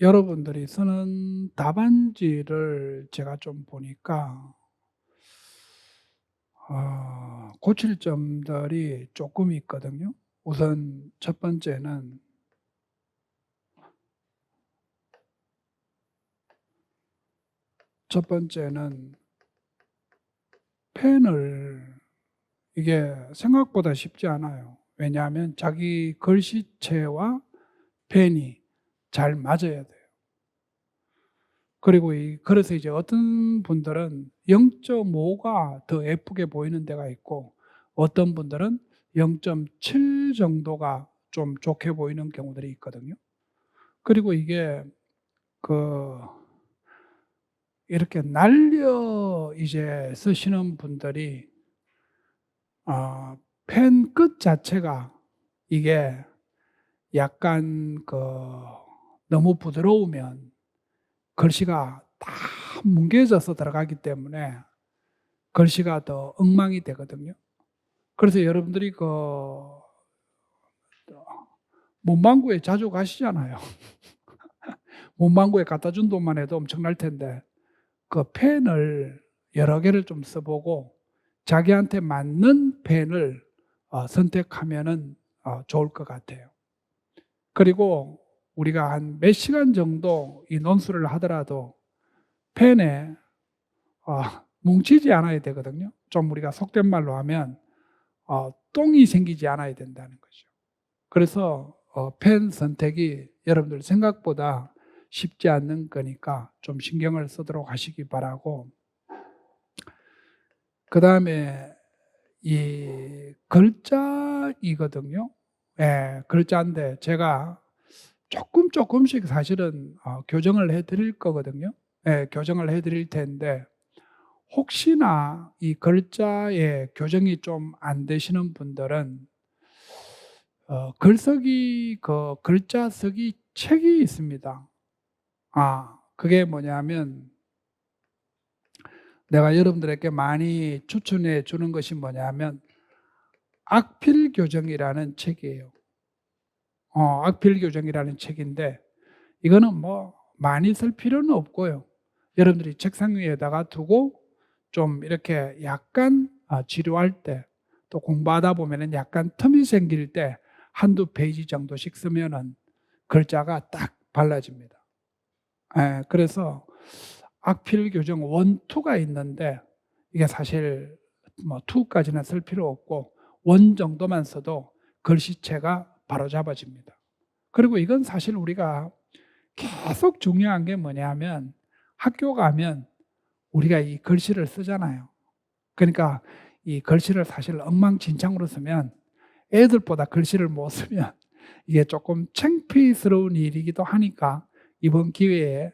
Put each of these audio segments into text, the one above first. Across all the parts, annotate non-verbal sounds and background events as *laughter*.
여러분들이 쓰는 답안지를 제가 좀 보니까 어 고칠 점들이 쪼끔 있거든요. 우선 첫 번째는 첫 번째는 펜을 이게 생각보다 쉽지 않아요. 왜냐하면 자기 글씨체와 펜이 잘 맞아야 돼요. 그리고 이 그래서 이제 어떤 분들은 0.5가 더 예쁘게 보이는 데가 있고 어떤 분들은 0.7 정도가 좀 좋게 보이는 경우들이 있거든요. 그리고 이게 그 이렇게 날려 이제 쓰시는 분들이 어 펜 끝 자체가 이게 약간 그 너무 부드러우면 글씨가 다 뭉개져서 들어가기 때문에 글씨가 더 엉망이 되거든요. 그래서 여러분들이 그 문방구에 자주 가시잖아요. *laughs* 문방구에 갖다 준 돈만 해도 엄청날 텐데 그 펜을 여러 개를 좀 써보고 자기한테 맞는 펜을 어 선택하면은 어 좋을 것 같아요. 그리고 우리가 한 몇 시간 정도 이 논술을 하더라도 펜에 어 뭉치지 않아야 되거든요. 좀 우리가 속된 말로 하면 어 똥이 생기지 않아야 된다는 거죠. 그래서 어 펜 선택이 여러분들 생각보다 쉽지 않는 거니까 좀 신경을 쓰도록 하시기 바라고 그 다음에 이 글자이거든요. 예, 글자인데 제가 조금 조금씩 사실은 어 교정을 해 드릴 거거든요. 예, 교정을 해 드릴 텐데 혹시나 이 글자의 교정이 좀 안 되시는 분들은 어 글쓰기 그 글자 쓰기 책이 있습니다. 아 그게 뭐냐면 내가 여러분들에게 많이 추천해 주는 것이 뭐냐면 악필 교정이라는 책이에요. 어 악필 교정이라는 책인데 이거는 뭐 많이 쓸 필요는 없고요. 여러분들이 책상 위에다가 두고 좀 이렇게 약간 아 지루할 때 또 공부하다 보면은 약간 틈이 생길 때 한두 페이지 정도씩 쓰면은 글자가 딱 발라집니다. 예 그래서 악필 교정 1, 2가 있는데 이게 사실 뭐 2까지는 쓸 필요 없고 1 정도만 써도 글씨체가 바로잡아집니다. 그리고 이건 사실 우리가 계속 중요한 게 뭐냐면 학교 가면 우리가 이 글씨를 쓰잖아요. 그러니까 이 글씨를 사실 엉망진창으로 쓰면 애들보다 글씨를 못 쓰면 *laughs* 이게 조금 창피스러운 일이기도 하니까 이번 기회에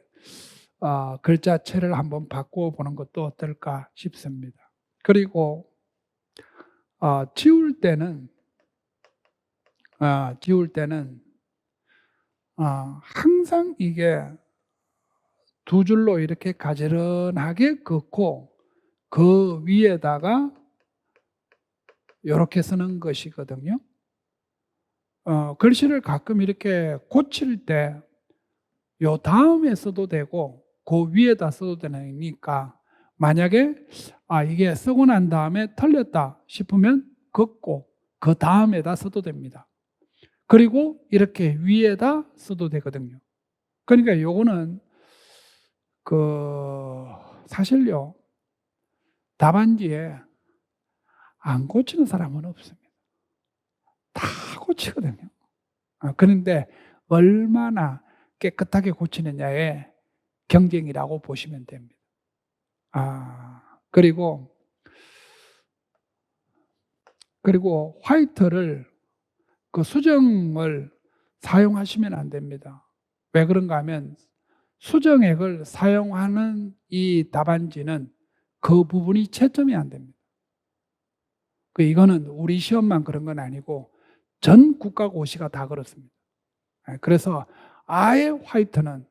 어 글자체를 한번 바꾸어 보는 것도 어떨까 싶습니다. 그리고 어 지울 때는 어 지울 때는 어 항상 이게 두 줄로 이렇게 가지런하게 긋고 그 위에다가 요렇게 쓰는 것이거든요. 어 글씨를 가끔 이렇게 고칠 때 요 다음에 써도 되고 그 위에다 써도 되니까 만약에 아 이게 쓰고 난 다음에 틀렸다 싶으면 긋고 그 다음에다 써도 됩니다. 그리고 이렇게 위에다 써도 되거든요. 그러니까 요거는 그 사실요 답안지에 안 고치는 사람은 없습니다. 다 고치거든요. 어 그런데 얼마나 깨끗하게 고치느냐의 경쟁이라고 보시면 됩니다. 아 그리고 그리고 화이트를 그 수정을 사용하시면 안 됩니다. 왜 그런가 하면 수정액을 사용하는 이 답안지는 그 부분이 채점이 안 됩니다. 그 이거는 우리 시험만 그런 건 아니고 전 국가고시가 다 그렇습니다. 예 그래서 아예 화이트는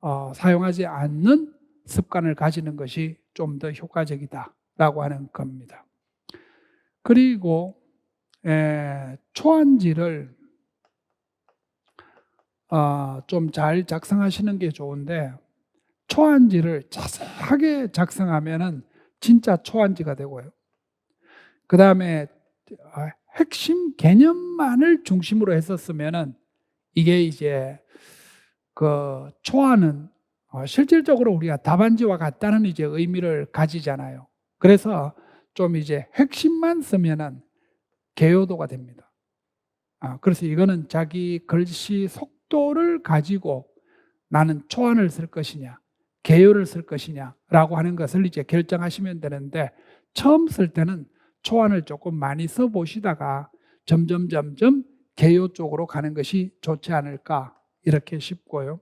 어 사용하지 않는 습관을 가지는 것이 좀 더 효과적이다라고 하는 겁니다. 그리고 에 초안지를 어, 좀잘 작성하시는 게 좋은데 초안지를 자세하게 작성하면은 진짜 초안지가 되고요. 그 다음에 핵심 개념만을 중심으로 했었으면은 이게 이제 그 초안은 어, 실질적으로 우리가 답안지와 같다는 이제 의미를 가지잖아요. 그래서 좀 이제 핵심만 쓰면은 개요도가 됩니다. 아, 그래서 이거는 자기 글씨 속도를 가지고 나는 초안을 쓸 것이냐, 개요를 쓸 것이냐라고 하는 것을 이제 결정하시면 되는데 처음 쓸 때는 초안을 조금 많이 써 보시다가 점점 점점 개요 쪽으로 가는 것이 좋지 않을까 이렇게 싶고요.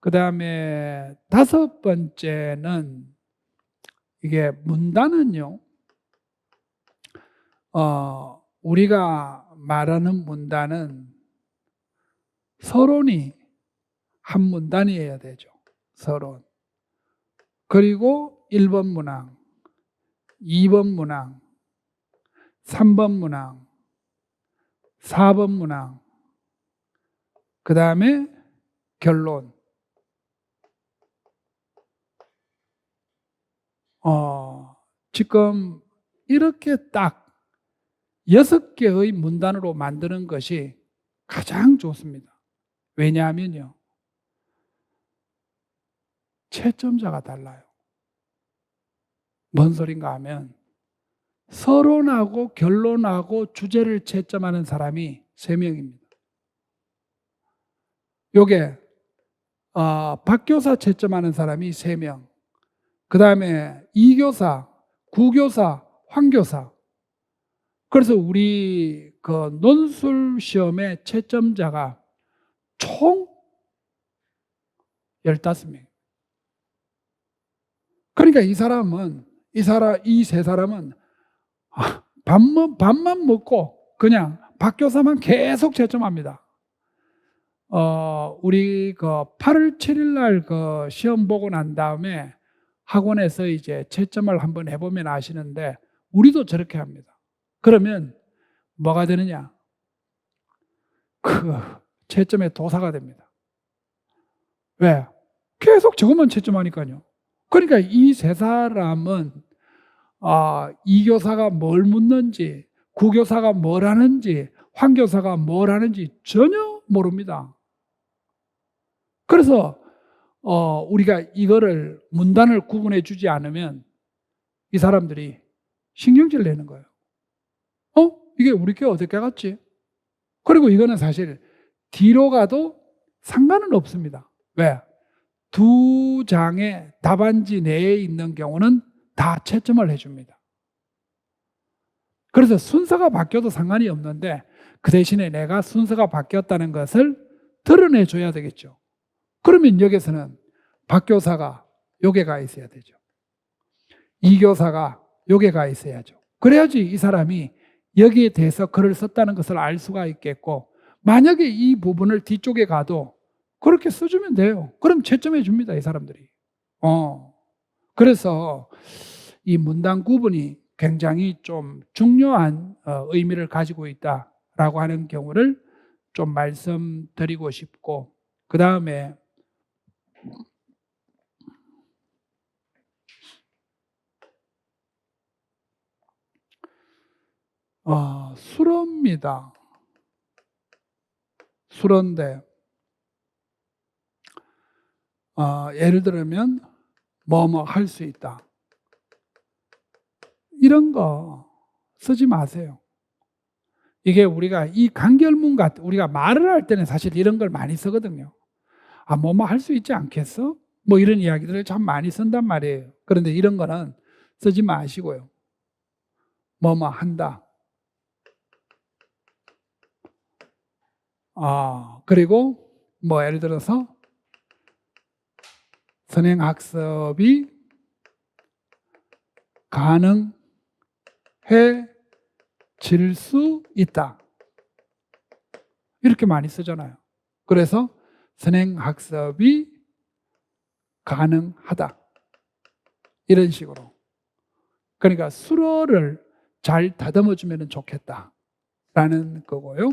그 다음에 다섯 번째는 이게 문단은요, 어, 우리가 말하는 문단은 서론이 한 문단이어야 되죠. 서론. 그리고 1번 문항, 2번 문항, 3번 문항, 4번 문항, 그 다음에 결론. 어, 지금 이렇게 딱 여섯 개의 문단으로 만드는 것이 가장 좋습니다. 왜냐하면요. 채점자가 달라요. 뭔 소린가 하면 서론하고 결론하고 주제를 채점하는 사람이 세 명입니다. 요게 어, 박교사 채점하는 사람이 세 명. 그 다음에 이교사, 구교사, 황교사. 그래서 우리 그 논술 시험의 채점자가 총 15명. 그러니까 이 사람은, 이 사람, 이 세 사람은 아, 밥만, 밥만 먹고 그냥 박교사만 계속 채점합니다. 어, 우리 그 8월 7일 날 그 시험 보고 난 다음에 학원에서 이제 채점을 한번 해보면 아시는데 우리도 저렇게 합니다. 그러면 뭐가 되느냐? 그 채점의 도사가 됩니다. 왜? 계속 저것만 채점하니까요. 그러니까 이 세 사람은 아, 이 교사가 뭘 묻는지, 구 교사가 뭘 하는지, 황 교사가 뭘 하는지 전혀 모릅니다. 그래서 어, 우리가 이거를 문단을 구분해 주지 않으면 이 사람들이 신경질 내는 거예요. 어? 이게 우리 교 어떻게 갔지? 그리고 이거는 사실 뒤로 가도 상관은 없습니다. 왜? 두 장의 답안지 내에 있는 경우는 다 채점을 해줍니다. 그래서 순서가 바뀌어도 상관이 없는데 그 대신에 내가 순서가 바뀌었다는 것을 드러내 줘야 되겠죠. 그러면 여기서는 박교사가 요게 가 있어야 되죠. 이교사가 요게 가 있어야죠. 그래야지 이 사람이 여기에 대해서 글을 썼다는 것을 알 수가 있겠고 만약에 이 부분을 뒤쪽에 가도 그렇게 써주면 돼요. 그럼 채점해 줍니다, 이 사람들이. 어. 그래서 이 문단 구분이 굉장히 좀 중요한 어, 의미를 가지고 있다라고 하는 경우를 좀 말씀드리고 싶고, 그 다음에 어, 수로입니다. 수로인데, 어, 예를 들면, 뭐뭐 할 수 있다. 이런 거 쓰지 마세요. 이게 우리가 이 간결문 같, 우리가 말을 할 때는 사실 이런 걸 많이 쓰거든요. 아, 뭐뭐 할 수 있지 않겠어? 뭐 이런 이야기들을 참 많이 쓴단 말이에요. 그런데 이런 거는 쓰지 마시고요. 뭐뭐 한다. 아, 그리고 뭐 예를 들어서 선행학습이 가능해질 수 있다. 이렇게 많이 쓰잖아요. 그래서 선행학습이 가능하다. 이런 식으로. 그러니까 수로를 잘 다듬어 주면 좋겠다. 라는 거고요.